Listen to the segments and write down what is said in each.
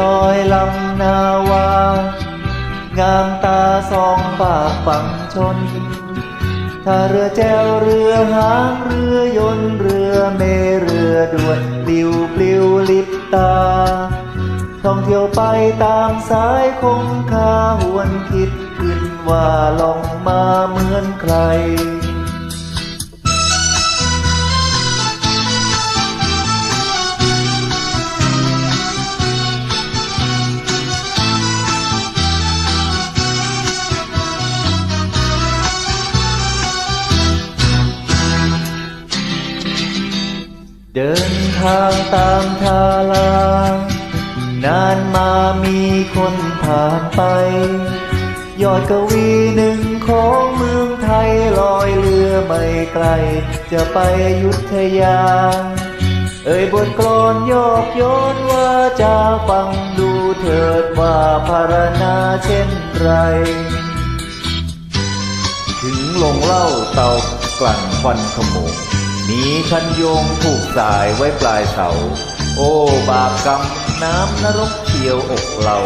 ลอยลำนาวา งามตาสองปากฝังชน ถ้าเรือแจวเรือหางเรือยนเรือเมเรือด่วนปลิวปลิวลิบตา ท่องเที่ยวไปตามสายคงคาหวนคิดขึ้นว่าลองมาเหมือนใคร เดินทางตามทาลานานมามีคนผ่านไป ยอดกวีหนึ่งของเมืองไทยลอยเรือไม่ไกล จะไปยุทธยา เอ่ยบทกลอนยอกย้อนว่าจะฟังดูเถิดว่าพารนาเช่นไร ถึงลงเหล่าเตากลั่นควันขโมง มีคันโยงผูกสายไว้ปลายเสา โอ้บาปกรรมน้ำนรกเฉียวอกเรา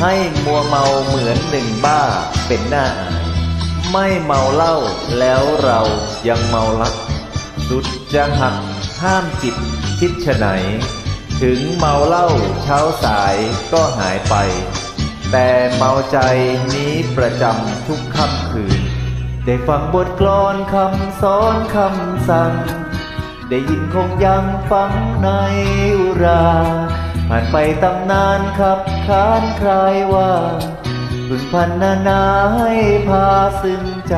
ให้มัวเมาเหมือนหนึ่งบ้าเป็นหน้าอาย ไม่เมาเหล้าแล้วเรายังเมาลัก สุดจะหักห้ามจิตคิดฉะไหน ถึงเมาเหล้าเช้าสายก็หายไป แต่เมาใจนี้ประจำทุกค่ำคืน ได้ฟังบทกลอนคำสอนคำสั่ง ได้ยินคงยังฟังในอุรา ผ่านไปตำนานขับขานคลายว่าพึงพันนานาให้พาซึ้งใจ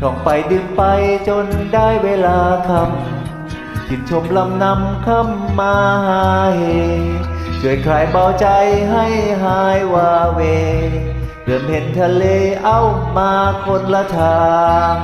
ท่องไปดื่มไปจนได้เวลาคำชื่นชมลำนำคำมาหาเฮช่วยคลายเบาใจให้หายว่าเว เริ่มเห็นทะเลเอ้ามาคนละทาง